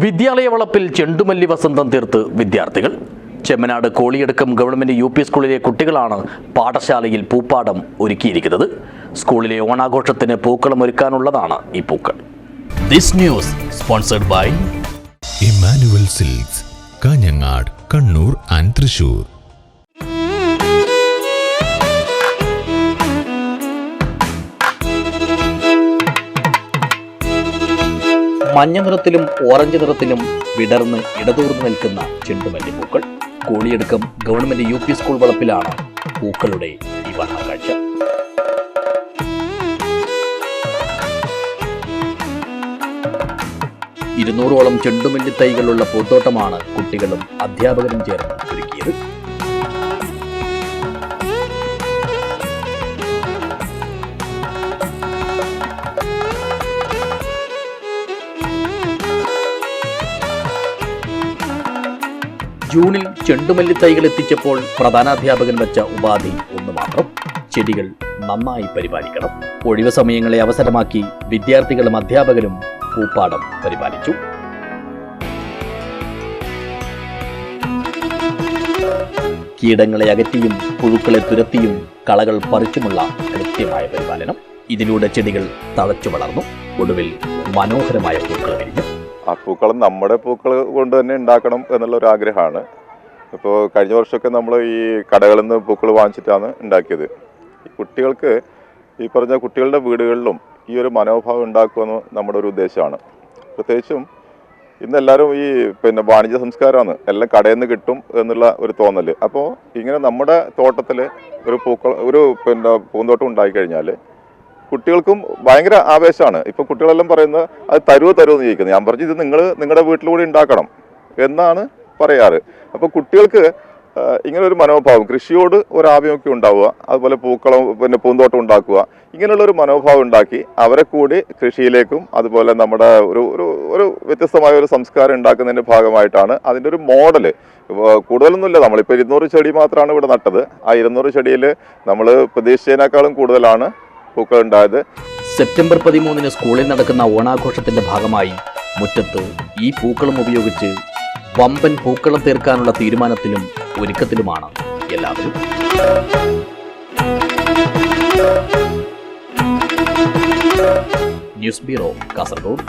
വിദ്യാലയ വളപ്പിൽ ചെണ്ടുമല്ലി വസന്തം തീർത്ത് വിദ്യാർത്ഥികൾ. Chemmanad Koliyadukkam government U P സ്കൂളിലെ കുട്ടികളാണ് പാഠശാലയിൽ പൂപ്പാടം ഒരുക്കിയിരിക്കുന്നത്. സ്കൂളിലെ ഓണാഘോഷത്തിന് പൂക്കളം ഒരുക്കാനുള്ളതാണ് ഈ പൂക്കൾ. This news sponsored by Emmanuel silks Kanhangad Kannur and Thrissur മഞ്ഞ നിറത്തിലും ഓറഞ്ച് നിറത്തിലും വിടർന്ന് ഇടതൂർന്ന് നിൽക്കുന്ന ചെണ്ടുമല്ലി പൂക്കൾ Koliyadukkam government U P school വളപ്പിലാണ് പൂക്കളുടെ ഈ ഇരുന്നൂറോളം ചെണ്ടുമല്ലി തൈകളുള്ള പൂത്തോട്ടമാണ് കുട്ടികളും അധ്യാപകരും ചേർന്ന് ഒരുക്കിയത്. ജൂണിൽ ചെണ്ടുമല്ലി തൈകൾ എത്തിച്ചപ്പോൾ പ്രധാനാധ്യാപകൻ വെച്ച ഉപാധി ഒന്ന് മാത്രം. ചെടികൾ നന്നായി പരിപാലിക്കണം. ഒഴിവ് സമയങ്ങളെ അവസരമാക്കി വിദ്യാർത്ഥികളും അധ്യാപകരും പൂപ്പാടം പരിപാലിച്ചു. കീടങ്ങളെ അകറ്റിയും പുഴുക്കളെ തുരത്തിയും കളകൾ പറിച്ചുമുള്ള കൃത്യമായ പരിപാലനം. ഇതിലൂടെ ചെടികൾ തഴച്ചു വളർന്നു. ഒടുവിൽ മനോഹരമായ പൂക്കൾ വിരിഞ്ഞു. ആ പൂക്കൾ നമ്മുടെ പൂക്കൾ കൊണ്ട് തന്നെ ഉണ്ടാക്കണം എന്നുള്ള ഒരു ആഗ്രഹമാണ്. ഇപ്പോൾ കഴിഞ്ഞ വർഷമൊക്കെ നമ്മൾ ഈ കടകളിൽ നിന്ന് പൂക്കൾ വാങ്ങിച്ചിട്ടാണ് ഉണ്ടാക്കിയത്. ഈ കുട്ടികൾക്ക് ഈ പറഞ്ഞ കുട്ടികളുടെ വീടുകളിലും ഈ ഒരു മനോഭാവം ഉണ്ടാക്കുമെന്ന് നമ്മുടെ ഒരു ഉദ്ദേശമാണ്. പ്രത്യേകിച്ചും ഇന്ന് എല്ലാവരും ഈ പിന്നെ വാണിജ്യ സംസ്കാരമാണ്. എല്ലാം കടയിൽ നിന്ന് കിട്ടും എന്നുള്ള ഒരു തോന്നൽ അപ്പോൾ ഇങ്ങനെ നമ്മുടെ തോട്ടത്തിൽ ഒരു പൂക്കൾ ഒരു പിന്നെ പൂന്തോട്ടം ഉണ്ടായിക്കഴിഞ്ഞാൽ കുട്ടികൾക്കും ഭയങ്കര ആവേശമാണ്. ഇപ്പൊ കുട്ടികളെല്ലാം പറയുന്നത് അത് തരുവോ തരുമോ എന്ന് ചോദിക്കുന്നത് ഞാൻ പറഞ്ഞു ഇത് നിങ്ങൾ നിങ്ങളുടെ വീട്ടിലൂടെ ഉണ്ടാക്കണം എന്നാണ് പറയാറ്. അപ്പൊ കുട്ടികൾക്ക് ഇങ്ങനെ ഒരു മനോഭാവം കൃഷിയോട് ഒരു ആഭിമുഖ്യം ഉണ്ടാവുക അതുപോലെ പൂക്കളം പിന്നെ പൂന്തോട്ടം ഉണ്ടാക്കുക ഇങ്ങനെയുള്ള ഒരു മനോഭാവം ഉണ്ടാക്കി അവരെ കൂടി കൃഷിയിലേക്കും അതുപോലെ നമ്മുടെ ഒരു ഒരു ഒരു വ്യത്യസ്തമായ ഒരു സംസ്കാരം ഉണ്ടാക്കുന്നതിന്റെ ഭാഗമായിട്ടാണ് അതിന്റെ ഒരു മോഡൽ കൂടുതലൊന്നുമില്ല. നമ്മളിപ്പോൾ ഇരുന്നൂറ് ചെടി മാത്രമാണ് ഇവിടെ നട്ടത്. ആ ഇരുന്നൂറ് ചെടിയിൽ നമ്മൾ പ്രതീക്ഷിച്ചതിനേക്കാളും കൂടുതലാണ് പൂക്കൾ ഉണ്ടായത് സെപ്റ്റംബർ പതിമൂന്നിന് സ്കൂളിൽ നടക്കുന്ന ഓണാഘോഷത്തിന്റെ ഭാഗമായി മുറ്റത്ത് ഈ പൂക്കളം ഉപയോഗിച്ച് വമ്പൻ പൂക്കളം തീർക്കാനുള്ള തീരുമാനത്തിലും ഒരുക്കത്തിലുമാണ് എല്ലാവരും. News bureau Kasaragod.